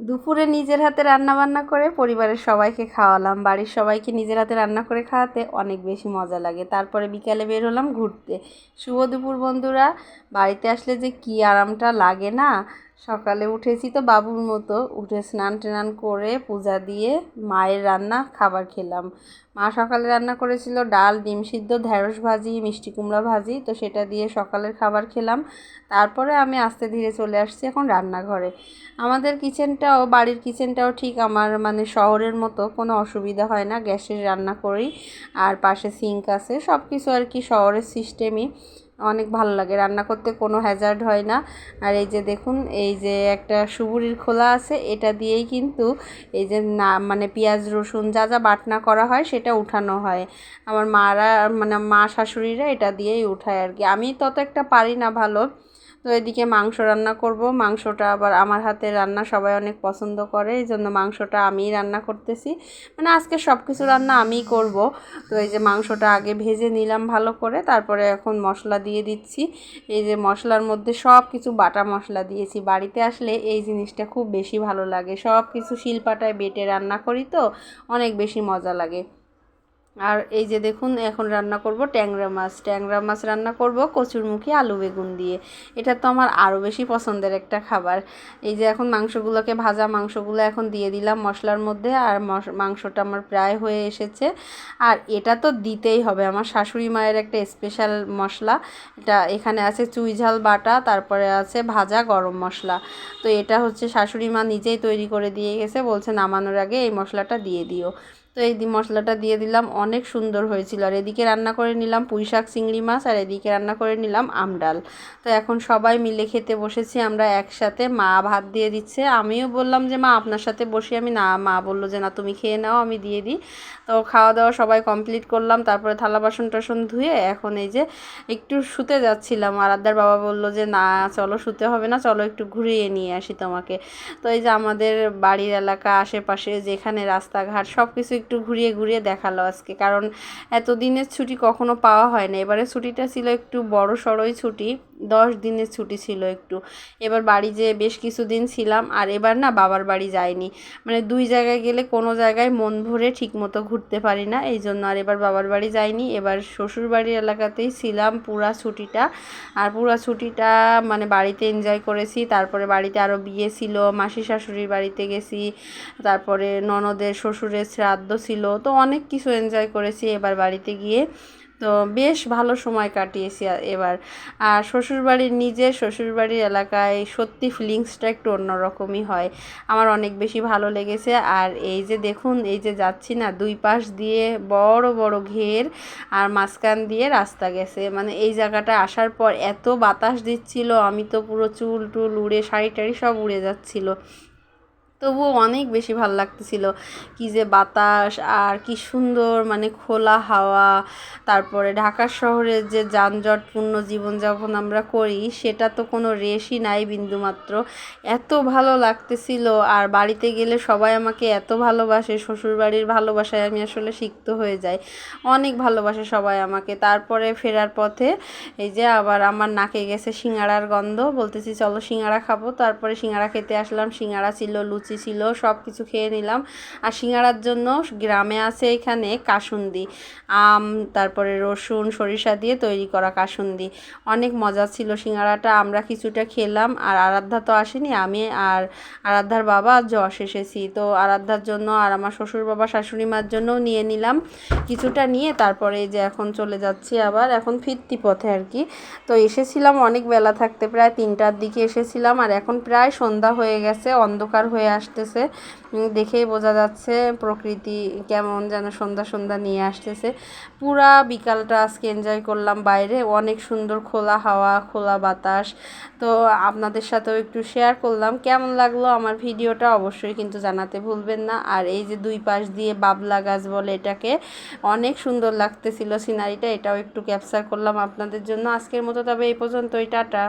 দুপুরে নিজের হাতে রান্না বান্না করে পরিবারের সবাইকে খাওয়ালাম। বাড়ির সবাইকে নিজের হাতে রান্না করে খাওয়াতে অনেক বেশি মজা লাগে। তারপরে বিকালে বের হলাম ঘুরতে। শুভ দুপুর বন্ধুরা, বাড়িতে আসলে যে কি আরামটা লাগে না সকালে উঠেছি তো বাবুর মতো, উঠে স্নান টান করে পূজা দিয়ে মায়ের রান্না খাবার খেলাম। মা সকালে রান্না করেছিল ডাল, ডিম সিদ্ধ, ঢেঁড়স ভাজি, মিষ্টি কুমড়া ভাজি, তো সেটা দিয়ে সকালের খাবার খেলাম। তারপরে আমি আস্তে ধীরে চলে আসছি এখন রান্নাঘরে। আমাদের কিচেনটাও, বাড়ির কিচেনটাও ঠিক আমার মানে শহরের মতো, কোনো অসুবিধা হয় না, গ্যাসের রান্না করি। আর পাশে সিঙ্ক আছে সব কিছু আর কি শহরের সিস্টেমই অনেক ভালো লাগে। রান্না করতে কোনো হ্যাজার্ড হয় না। আর এই যে দেখুন, এই যে একটা সুবুরির খোলা আছে, এটা দিয়েই কিন্তু এই যে না মানে পেঁয়াজ, রসুন যা যা বাটনা করা হয়, সেটা উঠানো হয়। আমার মারা মানে মা শাশুড়িরা এটা দিয়েই উঠায় আর কি। আমি তত একটা পারি না ভালো। তো এদিকে মাংস রান্না করব। মাংসটা আবার আমার হাতে রান্না সবাই অনেক পছন্দ করে এই জন্য মাংসটা আমিই রান্না করতেছি। মানে আজকে সব কিছু রান্না আমিই করব। তো এই যে মাংসটা আগে ভেজে নিলাম ভালো করে, তারপরে এখন মশলা দিয়ে দিচ্ছি। এই যে মশলার মধ্যে সব কিছু বাটা মশলা দিয়েছি। বাড়িতে আসলে এই জিনিসটা খুব বেশি ভালো লাগে। সব কিছু শিলপাটায় বেটে রান্না করি তো অনেক বেশি মজা লাগে। আর এই যে দেখুন, এখন রান্না করব ট্যাংরা মাছ। ট্যাংরা মাছ রান্না করব কচুরমুখী আলু বেগুন দিয়ে। এটা তো আমার আরও বেশি পছন্দের একটা খাবার। এই যে এখন মাংসগুলোকে ভাজা মাংসগুলো এখন দিয়ে দিলাম মশলার মধ্যে, আর মাংসটা আমার প্রায় হয়ে এসেছে। আর এটা তো দিতেই হবে, আমার শাশুড়ি মায়ের একটা স্পেশাল মশলা। এটা এখানে আছে চুই ঝাল বাটা, তারপরে আছে ভাজা গরম মশলা। তো এটা হচ্ছে শাশুড়ি মা নিজেই তৈরি করে দিয়ে গেছে বলছে নামানোর আগে এই মশলাটা দিয়ে দিও। তো এই মশলাটা দিয়ে দিলাম, অনেক সুন্দর হয়েছিল। আর এদিকে রান্না করে নিলাম পুঁই শাক চিংড়ি মাছ, আর এদিকে রান্না করে নিলাম আমডাল তো এখন সবাই মিলে খেতে বসেছি, আমরা একসাথে। মা ভাত দিয়ে দিচ্ছে। আমিও বললাম যে, মা, আপনার সাথে বসি। আমি না, মা বলল যে, না, তুমি খেয়ে নাও, আমি দিয়ে দিই। তো খাওয়া দাওয়া সবাই কমপ্লিট করলাম। তারপরে থালা বাসন টাসন ধুয়ে এখন এই যে একটু শুতে যাচ্ছিলাম। আরাধ্যার বাবা বলল যে, না, চলো, শুতে হবে না, চলো, একটু ঘুরিয়ে নিয়ে আসি তোমাকে। তো এই যে আমাদের বাড়ির এলাকা, আশেপাশে যেখানে রাস্তাঘাট সব কিছু একটু ঘুরিয়ে ঘুরিয়ে দেখাল আজকে। কারণ এতদিনের ছুটি কখনো পাওয়া হয় না এবারে ছুটিটা ছিল একটু বড় সড়োই ছুটি। দশ দিনের ছুটি ছিল একটু। এবার বাড়ি যে বেশ কিছুদিন ছিলাম, আর এবার না বাবার বাড়ি যাইনি। মানে দুই জায়গায় গেলে কোনো জায়গায় মন ভরে ঠিকমতো ঘুরতে পারি না, এই জন্য আর এবার বাবার বাড়ি যাইনি। এবার শ্বশুর বাড়ির এলাকাতেই ছিলাম পুরা ছুটিটা। আর পুরা ছুটিটা মানে বাড়িতে এনজয় করেছি। তারপরে বাড়িতে আরও বিয়ে ছিল, মাসি শাশুড়ির বাড়িতে গেছি, তারপরে ননদের, শ্বশুরের শ্রাদ্ধ ছিল, তো অনেক কিছু এনজয় করেছি। এবার বাড়িতে গিয়ে তো বেশ ভালো সময় কাটিয়েছি এবার। আর শ্বশুরবাড়ির নিজের শ্বশুরবাড়ির এলাকায় সত্যি ফিলিংসটা একটু অন্যরকমই হয়। আমার অনেক বেশি ভালো লেগেছে। আর এই যে দেখুন, এই যে যাচ্ছি না, দুই পাশ দিয়ে বড় বড় ঘের আর মাঝখান দিয়ে রাস্তা গেছে। মানে এই জায়গাটা আসার পর এত বাতাস দিচ্ছিল, আমি তো পুরো চুল টুল উড়ে শাড়ি টাড়ি সব উড়ে যাচ্ছিল। তবুও অনেক বেশি ভালো লাগতেছিল। কী যে বাতাস আর কি সুন্দর মানে খোলা হাওয়া, তারপরে ঢাকা শহরের যে যানজটপূর্ণ জীবনযাপন আমরা করি, সেটা তো কোনো রেশই নাই বিন্দুমাত্র। এত ভালো লাগতেছিল আর বাড়িতে গেলে সবাই আমাকে এত ভালোবাসে, শ্বশুরবাড়ির ভালোবাসায় আমি আসলে সিক্ত হয়ে যাই। অনেক ভালোবাসে সবাই আমাকে। তারপরে ফেরার পথে এই যে আবার আমার নাকে গেছে সিঙ্গাড়ার গন্ধ, বলতেছি, চলো সিঙ্গাড়া খাব। তারপরে সিঙ্গাড়া খেতে আসলাম। সিঙ্গাড়া ছিল, লুচি লুচি ছিল সব কিছু খেয়ে নিলাম। আর সিঙ্গারার জন্য গ্রামে আছে এখানে কাসুন্দি। আম, তারপরে রসুন, সরিষা দিয়ে তৈরি করা কাসুন্দি। অনেক মজা ছিল সিঙ্গারাটা, আমরা কিছুটা খেলাম, আর আরাধ্যা তো আসেনি, আমি আর আরাধ্যার বাবা যশ এসেছি। তো আরাধ্যার জন্য আর আমার শ্বশুর বাবা শাশুড়ি মার জন্যও নিয়ে নিলাম। কিছুটা নিয়ে তারপরে যে এখন চলে যাচ্ছি আবার, এখন ফিরতি পথে আর কি। তো এসেছিলাম অনেক বেলা থাকতে, প্রায় তিনটার দিকে এসেছিলাম, আর এখন প্রায় সন্ধ্যা হয়ে গেছে, অন্ধকার হয়ে আসতেছে। দেখেই বোঝা যাচ্ছে প্রকৃতি কেমন যেন সন্ধ্যা সন্ধ্যা নিয়ে আসতেছে। পুরা বিকালটা আজকে এনজয় করলাম বাইরে। অনেক সুন্দর খোলা হাওয়া, খোলা বাতাস। তো আপনাদের সাথেও একটু শেয়ার করলাম। কেমন লাগল আমার ভিডিওটা অবশ্যই কিন্তু জানাতে ভুলবেন না। আর এই যে দুই পাশ দিয়ে বাবলা গাছ বলে এটাকে, অনেক সুন্দর লাগতেছিল সিনারিটা এটাও একটু ক্যাপচার করলাম আপনাদের জন্য। আজকের মতো তবে এই পর্যন্তই। টাটা।